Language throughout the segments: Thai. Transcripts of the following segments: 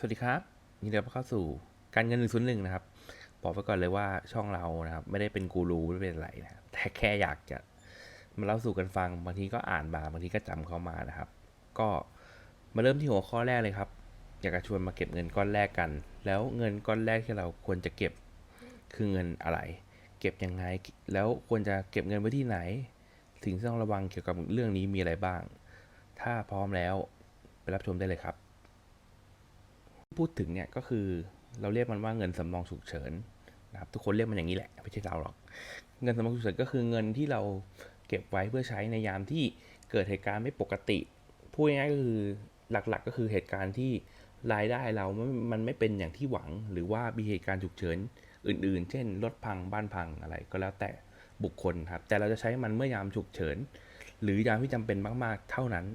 สวัสดีครับยินดีต้อนรับเข้าสู่การเงินหนึ่งศูนย์หนึ่งนะครับ บอกไปก่อนเลยว่าช่องเรานะครับ ไม่ได้เป็นกูรูไม่เป็นอะไรนะแต่แค่อยากจะมาเล่าสู่กันฟังบางทีก็อ่านบาบางทีก็จำเข้ามานะครับ ก็มาเริ่มที่หัวข้อแรกเลยครับ อยากจะชวนมาเก็บเงินก้อนแรกกัน แล้วเงินก้อนแรกที่เราควรจะเก็บคือเงินอะไร เก็บยังไงแล้วควรจะเก็บเงินไว้ที่ไหนสิ่งที่ต้องระวังเกี่ยวกับเรื่องนี้มีอะไรบ้าง ถ้าพร้อมแล้วไปรับชมได้เลยครับ พูดถึงเนี่ยก็คือเราเรียกมันว่าเงินสำรองฉุกเฉินนะครับทุกคนเรียกมันอย่างนี้แหละไม่ใช่เราหรอก เงินสำรองฉุกเฉินก็คือเงินที่เราเก็บไว้เพื่อใช้ในยามที่เกิดเหตุการณ์ไม่ปกติพูดง่ายๆก็คือหลักๆ ก็คือเหตุการณ์ที่รายได้เรา มันมันไม่เป็นอย่างที่หวัง หรือว่ามีเหตุการณ์ฉุกเฉินอื่น ๆ เช่น รถพังบ้านพังอะไรก็แล้วแต่บุคคลครับ แต่เราจะใช้มันเมื่อยามฉุกเฉิน หรือยามที่จำเป็นมากๆ เท่านั้น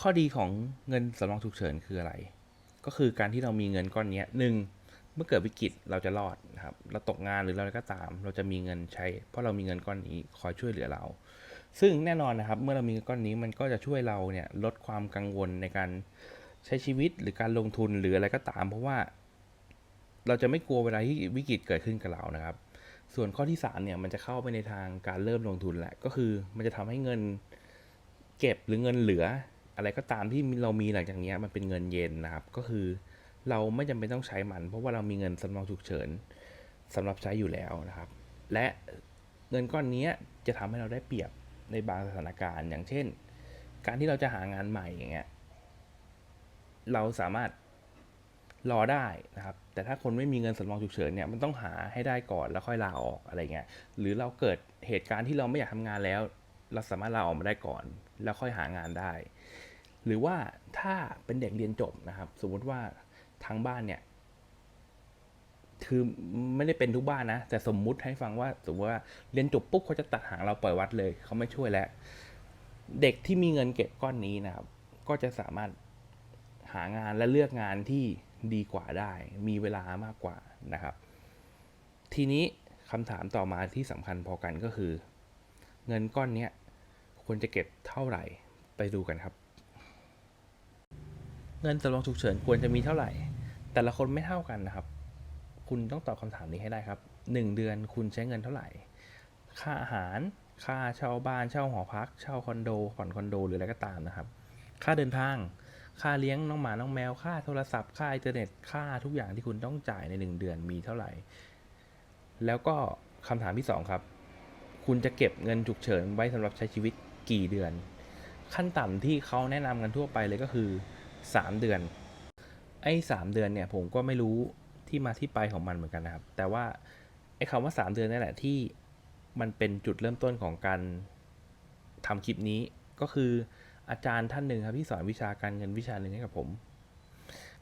ข้อดีของเงินสำรองฉุกเฉินคืออะไร ก็คือการที่เรามีเงินก้อนนี้หนึ่งเมื่อเกิดวิกฤตเราจะรอดนะครับเราตกงานหรืออะไรก็ตาม เราจะมีเงินใช้ เพราะเรามีเงินก้อนนี้คอยช่วยเหลือเรา ซึ่งแน่นอนนะครับ เมื่อเรามีเงินก้อนนี้มันก็จะช่วยเราเนี่ยลดความกังวลในการใช้ชีวิตหรือการลงทุนหรืออะไรก็ตาม เพราะว่า เราจะไม่กลัวเวลาที่วิกฤตเกิดขึ้นกับเรานะครับ ส่วนข้อที่สามเนี่ยมันจะเข้าไปในทางการเริ่มลงทุนแหละก็คือมันจะทำให้เงินเก็บหรือเงินเหลือ อะไรก็ตามที่เรามีหลังจากนี้มันเป็นเงินเย็นนะครับ ก็คือเราไม่จำเป็นต้องใช้มัน เพราะว่าเรามีเงินสำรองฉุกเฉินสำหรับใช้อยู่แล้วนะครับ และเงินก้อนนี้จะทำให้เราได้เปรียบในบางสถานการณ์อย่างเช่น การที่เราจะหางานใหม่อย่างเงี้ยเราสามารถรอได้นะครับ แต่ถ้าคนไม่มีเงินสำรองฉุกเฉินเนี่ยมันต้องหาให้ได้ก่อนแล้วค่อยลาออกอะไรเงี้ยหรือเราเกิดเหตุการณ์ที่เราไม่อยากทำงานแล้ว เราสามารถลาออกมาได้ก่อน แล้วค่อยหางานได้ หรือว่าถ้าเป็นเด็กเรียนจบนะครับ สมมติว่าทางบ้านเนี่ยคือไม่ได้เป็นทุกบ้านนะ แต่สมมุติให้ฟังว่า สมมติว่าเรียนจบปุ๊บเขาจะตัดหางเราปล่อยวัดเลย เขาไม่ช่วยแล้ว เด็กที่มีเงินเก็บก้อนนี้นะครับ ก็จะสามารถหางานและเลือกงานที่ดีกว่าได้ มีเวลามากกว่านะครับ ทีนี้คำถามต่อมาที่สำคัญพอกันก็คือ เงินก้อนเนี้ย ควรจะเก็บเท่าไหร่ไปดูกันครับ เงินสำรองฉุกเฉินควรจะมีเท่าไหร่ แต่ละคนไม่เท่ากันนะครับ คุณต้องตอบคำถามนี้ให้ได้ครับ 1 เดือนคุณใช้เงินเท่าไหร่ ค่าอาหาร ค่าเช่าบ้านเช่าหอพัก เช่าคอนโดผ่อนคอนโดหรืออะไรก็ตามนะครับ ค่าเดินทางค่าเลี้ยงน้องหมา น้องแมว ค่าโทรศัพท์ ค่าอินเทอร์เน็ต ค่าทุกอย่างที่คุณต้องจ่ายใน 1 เดือนมีเท่าไหร่ แล้วก็คำถามที่ 2 ครับ คุณจะเก็บเงินฉุกเฉินไว้สำหรับใช้ชีวิต กี่เดือน ขั้นต่ำที่เขาแนะนำกันทั่วไปเลยก็คือ 3 เดือน ไอ้สามเดือนเนี่ยผมก็ไม่รู้ที่มาที่ไปของมันเหมือนกันนะครับ แต่ว่าไอ้คำว่า 3 เดือนนี่แหละที่มันเป็นจุดเริ่มต้นของการทำคลิปนี้ก็คืออาจารย์ท่านหนึ่งครับที่สอนวิชาการเงินวิชาหนึ่งให้กับผม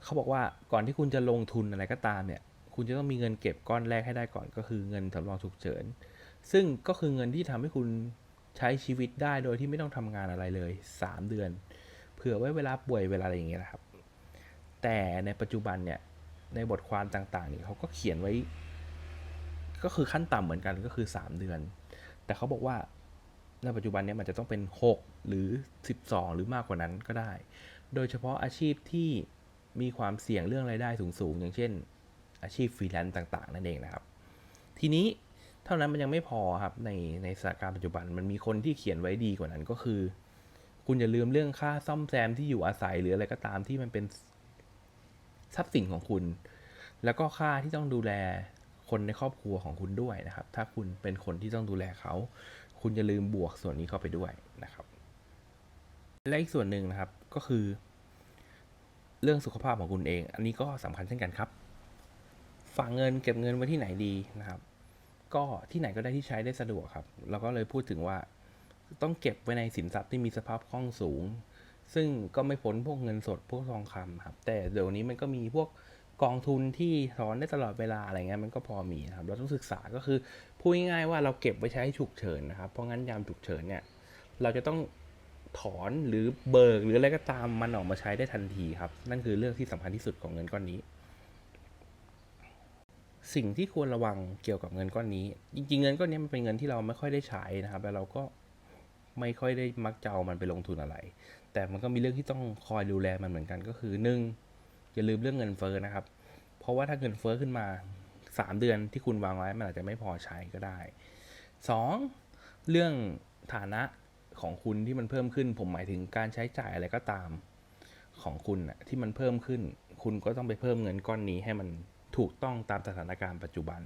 เขาบอกว่าก่อนที่คุณจะลงทุนอะไรก็ตามเนี่ย คุณจะต้องมีเงินเก็บก้อนแรกให้ได้ก่อนก็คือเงินสำรองฉุกเฉิน ซึ่งก็คือเงินที่ทำให้คุณ ใช้ชีวิตได้โดยที่ไม่ต้องทำงานอะไรเลย 3 เดือน เผื่อไว้เวลาป่วยเวลาอะไรอย่างเงี้ยนะครับ แต่ในปัจจุบันเนี่ยในบทความต่างๆนี่เขาก็เขียนไว้ ก็คือขั้นต่ำเหมือนกันก็คือ 3 เดือน แต่เขาบอกว่าในปัจจุบันเนี่ยมันจะต้องเป็น 6 หรือ 12 หรือมากกว่านั้นก็ได้ โดยเฉพาะอาชีพที่มีความเสี่ยงเรื่องรายได้สูงๆ อย่างเช่น อาชีพฟรีแลนซ์ต่าง ๆ นั่นเองนะครับ ทีนี้ เท่านั้นมันยังไม่พอครับในในสถานการณ์ปัจจุบันมันมีคนที่เขียนไว้ดีกว่านั้นก็คือ คุณอย่าลืมเรื่องค่าซ่อมแซมที่อยู่อาศัยหรืออะไรก็ตามที่มันเป็นทรัพย์สินของคุณ แล้วก็ค่าที่ต้องดูแลคนในครอบครัวของคุณด้วยนะครับ ถ้าคุณเป็นคนที่ต้องดูแลเขา คุณอย่าลืมบวกส่วนนี้เข้าไปด้วยนะครับ และอีกส่วนหนึ่งนะครับก็คือ เรื่องสุขภาพของคุณเอง อันนี้ก็สำคัญเช่นกันครับ ฝากเงินเก็บเงินไว้ที่ไหนดีนะครับ ก็ที่ไหนก็ได้ที่ใช้ได้สะดวกครับ เราก็เลยพูดถึงว่าต้องเก็บไว้ในสินทรัพย์ที่มีสภาพคล่องสูง ซึ่งก็ไม่พ้นพวกเงินสดพวกทองคำครับ แต่เดี๋ยวนี้มันก็มีพวกกองทุนที่ถอนได้ตลอดเวลาอะไรเงี้ยมันก็พอมีครับ เราต้องศึกษาก็คือพูดง่ายๆว่าเราเก็บไว้ใช้ฉุกเฉินนะครับ เพราะงั้นยามฉุกเฉินเนี่ยเราจะต้องถอนหรือเบิกหรืออะไรก็ตามมันออกมาใช้ได้ทันทีครับ นั่นคือเรื่องที่สำคัญที่สุดของเงินก้อนนี้ สิ่งที่ควรระวังเกี่ยวกับเงินก้อนนี้ จริง ๆ เงินก้อนนี้มันเป็นเงินที่เราไม่ค่อยได้ใช้นะครับ แล้วเราก็ไม่ค่อยได้มักจะเอามันไปลงทุนอะไร แต่มันก็มีเรื่องที่ต้องคอยดูแลมันเหมือนกันก็คือหนึ่งอย่าลืมเรื่องเงินเฟ้อนะครับ เพราะว่าถ้าเงินเฟ้อขึ้นมาสามเดือนที่คุณวางไว้มันอาจจะไม่พอใช้ก็ได้สองเรื่องฐานะของคุณที่มันเพิ่มขึ้น ผมหมายถึงการใช้จ่ายอะไรก็ตามของคุณนะที่มันเพิ่มขึ้น คุณก็ต้องไปเพิ่มเงินก้อนนี้ให้มัน ถูกต้องตามสถานการณ์ปัจจุบัน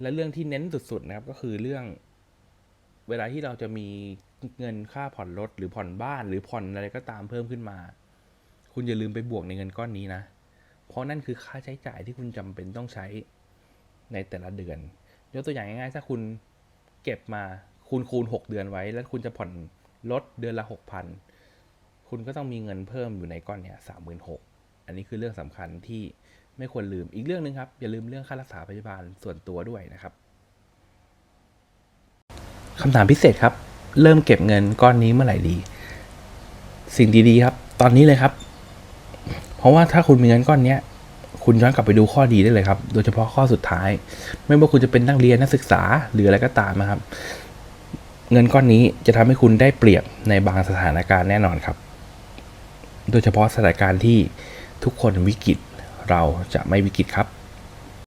และเรื่องที่เน้นสุดๆนะครับก็คือเรื่องเวลาที่เราจะมีเงินค่าผ่อนรถหรือผ่อนบ้านหรือผ่อนอะไรก็ตามเพิ่มขึ้นมา คุณอย่าลืมไปบวกในเงินก้อนนี้นะ เพราะนั่นคือค่าใช้จ่ายที่คุณจำเป็นต้องใช้ในแต่ละเดือน ยกตัวอย่างง่ายๆ ถ้าคุณเก็บมาคูณคูณหกเดือนไว้ แล้วคุณจะผ่อนรถเดือนละหกพันคุณก็ต้องมีเงินเพิ่มอยู่ในก้อนเนี้ยสามหมื่นหกอันนี้คือเรื่องสำคัญที่ ไม่ควรลืมอีกเรื่องหนึ่งครับ อย่าลืมเรื่องค่ารักษาพยาบาลส่วนตัวด้วยนะครับคำถามพิเศษครับ เริ่มเก็บเงินก้อนนี้เมื่อไหร่ดี สิ่งดีๆครับ ตอนนี้เลยครับ เพราะว่าถ้าคุณมีเงินก้อนเนี้ยคุณย้อนกลับไปดูข้อดีได้เลยครับ โดยเฉพาะข้อสุดท้าย ไม่ว่าคุณจะเป็นนักเรียนนักศึกษาหรืออะไรก็ตามนะครับ เงินก้อนนี้จะทำให้คุณได้เปรียบในบางสถานการณ์แน่นอนครับ โดยเฉพาะสถานการณ์ที่ทุกคนวิกฤต เราจะไม่วิกฤตครับ